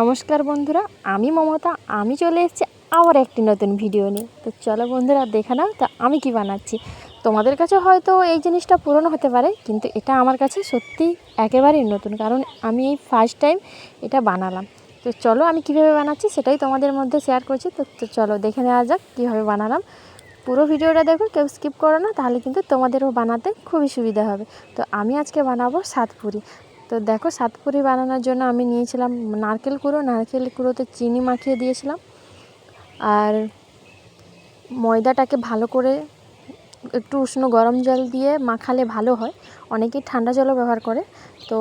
নমস্কার বন্ধুরা, আমি মমতা। আমি চলে এসেছি আবার একটি নতুন ভিডিও নিয়ে। তো চলো বন্ধুরা, দেখে নাও তো আমি কি বানাচ্ছি। তোমাদের কাছে হয়তো এই জিনিসটা পুরনো হতে পারে, কিন্তু এটা আমার কাছে সত্যি একেবারেই নতুন, কারণ আমি এই ফার্স্ট টাইম এটা বানালাম। তো চলো আমি কীভাবে বানাচ্ছি সেটাই তোমাদের মধ্যে শেয়ার করছি। তো তো চলো দেখে নেওয়া যাক কীভাবে বানালাম। পুরো ভিডিওটা দেখো, কেউ স্কিপ করো না, তাহলে কিন্তু তোমাদেরও বানাতে খুবই সুবিধা হবে। তো আমি আজকে বানাবো সাতপুরি তো দেখো সাতপুরি বানানোর জন্য আমি নিয়েছিলাম নারকেল কুড়ো। নারকেল কুড়োতে চিনি মাখিয়ে দিয়েছিলাম। আর ময়দাটাকে ভালো করে একটু উষ্ণ গরম জল দিয়ে মাখালে ভালো হয়। অনেকেই ঠান্ডা জলও ব্যবহার করে। তো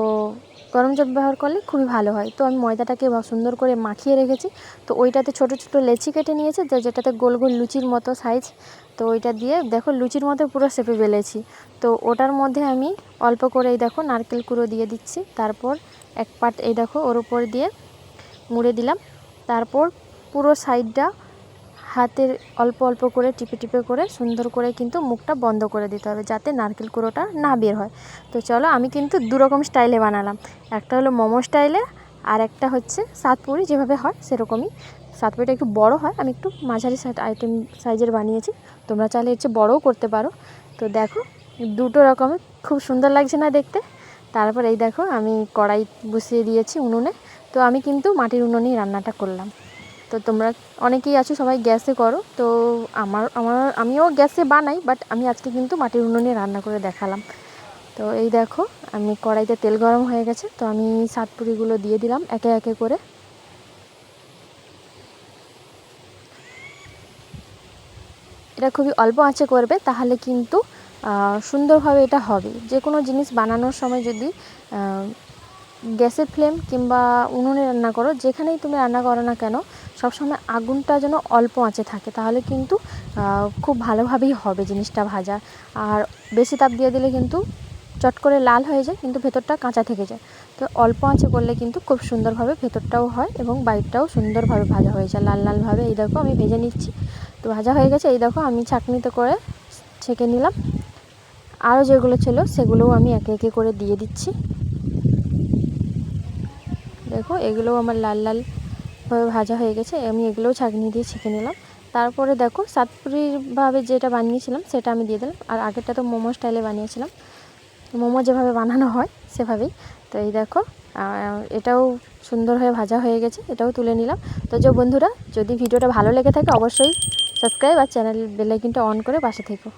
গরম জল ব্যবহার করলে খুবই ভালো হয়। তো আমি ময়দাটাকে সুন্দর করে মাখিয়ে রেখেছি। তো ওইটাতে ছোটো ছোটো লেচি কেটে নিয়েছি, যে যেটাতে গোল গোল লুচির মতো সাইজ তো ওইটা দিয়ে দেখো লুচির মতো পুরো সেপে বেলেছি। তো ওটার মধ্যে আমি অল্প করে এই দেখো নারকেল কুড়ো দিয়ে দিচ্ছি। তারপর এক পাট এই দেখো ওর উপর দিয়ে মুড়ে দিলাম। তারপর পুরো সাইডটা হাতের অল্প অল্প করে টিপে টিপে করে সুন্দর করে কিন্তু মুখটা বন্ধ করে দিতে হবে যাতে নারকেল কুড়োটা না বের হয়। তো চলো আমি কিন্তু দুরকম স্টাইলে বানালাম। একটা হলো মোমো স্টাইলে আর একটা হচ্ছে সাতপুরি যেভাবে হয় সেরকমই। সাতপুরিটা একটু বড় হয়, আমি একটু মাঝারি আইটেম সাইজের বানিয়েছি। তোমরা চাইলে হচ্ছে বড়ও করতে পারো। তো দেখো, দুটো রকমের খুব সুন্দর লাগছে না দেখতে। তারপর এই দেখো, আমি কড়াই বসিয়ে দিয়েছি উনুনে। তো আমি কিন্তু মাটির উনুনেই রান্নাটা করলাম। তো তোমরা অনেকেই আছো, সবাই গ্যাসে করো। তো আমার আমার, আমিও গ্যাসে বানাই বাট আমি আজকে কিন্তু মাটির উনুনে রান্না করে দেখালাম। তো এই দেখো, আমি কড়াইতে তেল গরম হয়ে গেছে, তো আমি সাতপুরিগুলো দিয়ে দিলাম একে একে করে। এটা খুবই অল্প আঁচে করবে, তাহলে কিন্তু সুন্দরভাবে এটা হবে। যে কোনো জিনিস বানানোর সময় যদি গ্যাসের ফ্লেম কিংবা উনুনে রান্না করো, যেখানেই তুমি রান্না করো না কেন সবসময় আগুনটা যেন অল্প আঁচে থাকে, তাহলে কিন্তু খুব ভালোভাবেই হবে জিনিসটা ভাজা। আর বেশি তাপ দিয়ে দিলে কিন্তু চট করে লাল হয়ে যায়, কিন্তু ভেতরটা কাঁচা থেকে যায়। তো অল্প আঁচে করলে কিন্তু খুব সুন্দরভাবে ভেতরটাও হয় এবং বাইরটাও সুন্দরভাবে ভাজা হয়ে যায়, লাল লালভাবে। এই দেখো আমি ভেজে নিচ্ছি। তো ভাজা হয়ে গেছে, এই দেখো আমি ছাঁকনিতে করে ছেঁকে নিলাম। আরও যেগুলো ছিল সেগুলোও আমি একে একে করে দিয়ে দিচ্ছি। দেখো এগুলোও আমার লাল লালভাবে ভাজা হয়ে গেছে, আমি এগুলোও ছাঁকনি দিয়ে ছেঁকে নিলাম। তারপরে দেখো, সাতপুরিভাবে যেটা বানিয়েছিলাম সেটা আমি দিয়ে দিলাম। আর আগেরটা তো মোমো স্টাইলে বানিয়েছিলাম। মোমো যেভাবে বানানো হয়, সেভাবেই। তো এই দেখো এটাও সুন্দর হয়ে ভাজা হয়ে গেছে, এটাও তুলে নিলাম। তো যে বন্ধুরা, যদি ভিডিওটা ভালো লেগে থাকে অবশ্যই সাবস্ক্রাইব আর চ্যানেল বেলাইকিনটা অন করে পাশে থেকো।